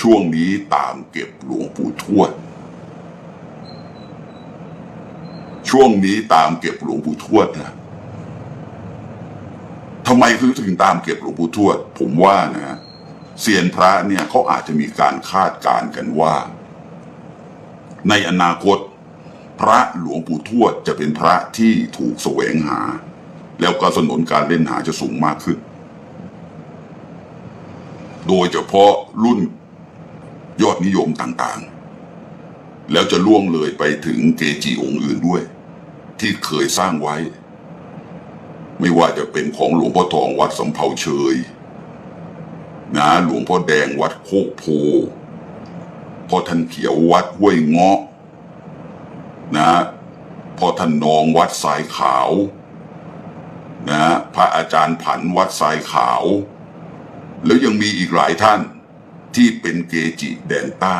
ช่วงนี้ตามเก็บหลวงปู่ทวด ช่วงนี้ตามเก็บหลวงปู่ทวดนะทำไมคือถึงตามเก็บหลวงปู่ทวด ผมว่านะเซียนพระเนี่ยเขาอาจจะมีการคาดการณ์กันว่า ในอนาคต พระหลวงปู่ทวดจะเป็นพระที่ถูกแสวงหา แล้วก็สนนการเล่นหาจะสูงมากขึ้น โดยเฉพาะรุ่น ยอดนิยมต่างๆ แล้วจะล่วงเลยไปถึงเกจิองค์อื่นด้วย ที่เคยสร้างไว้ ไม่ว่าจะเป็นของหลวงพ่อทองวัดสำเภาเชยนะหลวงพ่อแดงวัดโคกโพพ่อท่านเขียววัดห้วยเงาะนะพ่อท่านนองวัดสายขาวนะพระอาจารย์ผันวัดสายขาว แล้วยังมีอีกหลายท่าน ที่เป็นเกจิแดนใต้